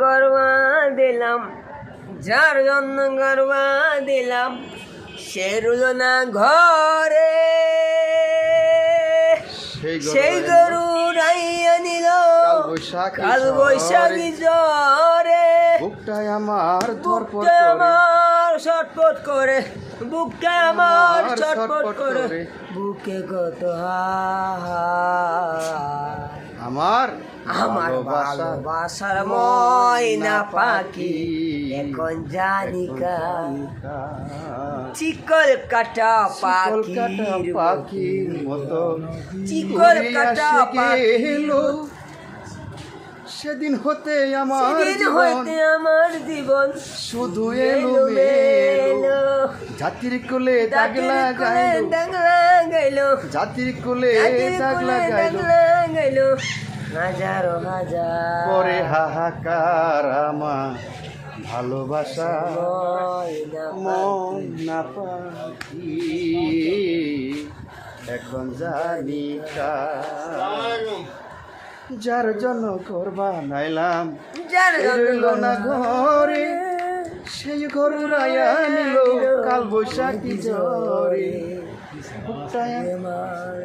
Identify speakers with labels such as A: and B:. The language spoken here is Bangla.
A: গর্বা দিলাম যার জন্য গর্বা দিলাম সে রুলো না ঘরে।
B: সেই
A: গরু রাইয়া নিল।
B: কাল বৈশাখী
A: জ্বরে
B: বুকটায় আমার করে।
A: আমার ছটপট করে বুকটা আমার ছটপট করে। বুকে কত হাহার।
B: আমার
A: আমার ভালোবাসার ময়না পাখি এখন জানিকা চিকল কাটা
B: কলকাতা
A: পাখি
B: মতো।
A: চিকল কাটা পাখি।
B: সেদিন হতে আমার
A: হইতে আমার জীবন।
B: শুধু
A: এলো
B: মেলো। জাতির কোলে দাগ লাগাইলো জাতির কোলে দাগ লাগাইলো
A: হাজারো হাজার।
B: পরে হাহাকার আমার ভালোবাসা। মন না পাখি। এখন জানি কার। যার জন্য করবা নাইলাম
A: যার
B: না ঘরে সেই ঘর রায়া নিল কাল বৈশাখী ঝরে
A: আমার